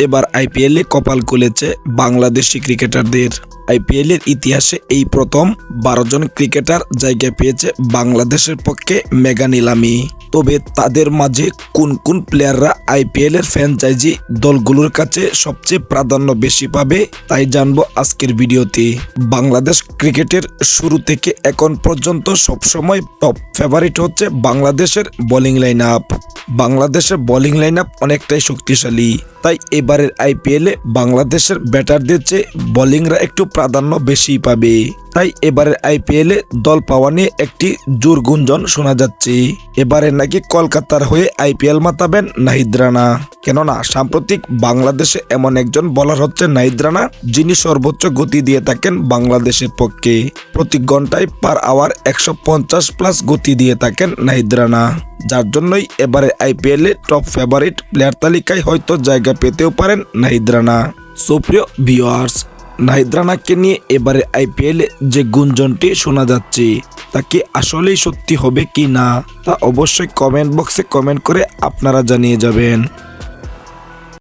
এবার আইপিএলে কপাল খুলেছে বাংলাদেশি ক্রিকেটারদের। আইপিএলের ইতিহাসে এই প্রথম বারো জন ক্রিকেটার জায়গা পেয়েছে বাংলাদেশের পক্ষে মেগা নিলামি তবে তাদের মাঝে কোন কোন প্লেয়াররা আইপিএল এর ফ্র্যাঞ্চাইজি দলগুলোর কাছে সবচেয়ে প্রাধান্য বেশি পাবে, তাই জানব আজকের ভিডিওতে। বাংলাদেশ ক্রিকেটের শুরু থেকে এখন পর্যন্ত সবসময় টপ ফেভারিট হচ্ছে বাংলাদেশের বোলিং লাইন আপ বাংলাদেশের বোলিং লাইন আপ অনেকটাই শক্তিশালী, তাই এবারের আইপিএলে বাংলাদেশের ব্যাটারদের চেয়ে বোলিংরা একটু প্রাধান্য বেশি পাবে। তাই এবারের আইপিএলে দল পাওয়া নিয়ে একটি জোর গুঞ্জন শোনা যাচ্ছে। এবারে নাকি কলকাতার হয়ে আইপিএল মাতাবেন নাহিদ রানা। কেননা, সাম্প্রতিক বাংলাদেশে এমন একজন বলার হচ্ছে নাহিদ রানা, যিনি সর্বোচ্চ গতি দিয়ে থাকেন বাংলাদেশের পক্ষে। প্রতি ঘন্টায় পার আওয়ার একশো পঞ্চাশ প্লাস গতি দিয়ে থাকেন নাহিদ রানা। যার জন্যই এবারে আইপিএলে টপ ফেভারিট প্লেয়ার তালিকায় হয়তো জায়গা পেতেও পারেন নাহিদ রানা। সুপ্রিয় ভিওয়ার্স নাহিদ রানাকে নিয়ে এবারে আইপিএলে যে গুঞ্জনটি শোনা যাচ্ছে, তা কি আসলেই সত্যি হবে কি না, তা অবশ্যই কমেন্ট বক্সে কমেন্ট করে আপনারা জানিয়ে যাবেন।